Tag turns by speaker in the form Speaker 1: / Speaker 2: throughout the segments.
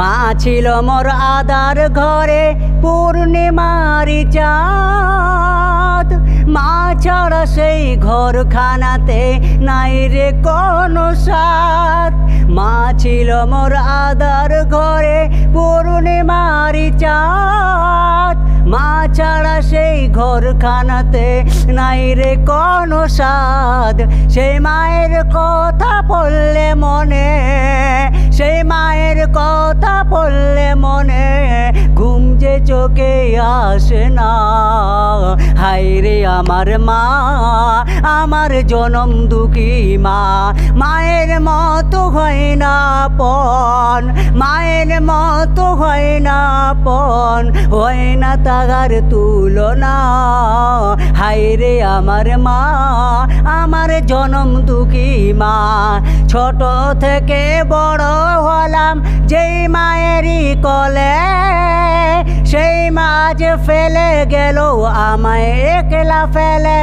Speaker 1: মা ছিল মোর আদার ঘরে পূর্ণিমারি চাঁদ। মা ছাড়া সেই ঘরখানাতে নাই রে কোনো সাথ মা ছিল মোর আদার ঘরে পূর্ণিমারি চাঁদ। মা ছাড়া সেই ঘরখানাতে নাই রে কোনো সাদ সেই মায়ের কথা পড়লে মনে কথা বললে মনে ঘুম যে চোখে আসে না। হাই রে আমার মা, আমার জনম দুঃখী মা। মায়ের মতো হয় না পন মায়ের মতো হয় না পন হয় না তাগার তুলনা। হাই রে আমার মা, আমার জনম দুঃখী মা। ছোট থেকে বড় হলাম যেই মায়েরই কলে, সেই মাঝ ফেলে গেল আমায় একলা ফেলে,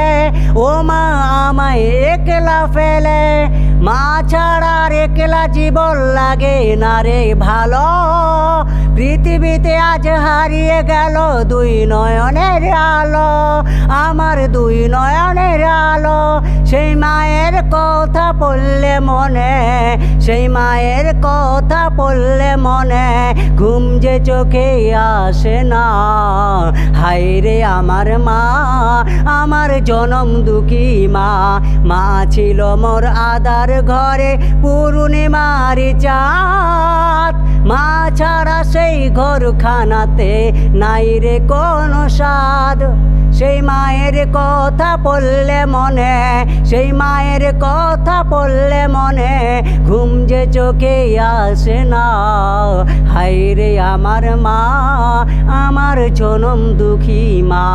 Speaker 1: ও মা আমায় একলা ফেলে। মা ছাড়া একলা জীবন লাগে না রে ভালো। পৃথিবীতে আজ হারিয়ে গেল দুই নয়নের আলো, আমার দুই নয়নের আলো। সেই মায়ের কথা পড়লে মনে সেই মায়ের কথা পড়লে মনে ঘুম যে চোখে আসে না। হাই রে আমার মা, আমার জনম দুঃখী মা। মা ছিল মোর আদার ঘরে পূর্ণিমারি চাঁদ। মা ছাড়া সেই ঘরখানাতে নাই রে কোনো সেই মায়ের কথা পড়লে মনে, সেই মায়ের কথা পড়লে মনে, ঘুম যে চোখে আসে না। হাই রে আমার মা, আমার জনম দুঃখী মা।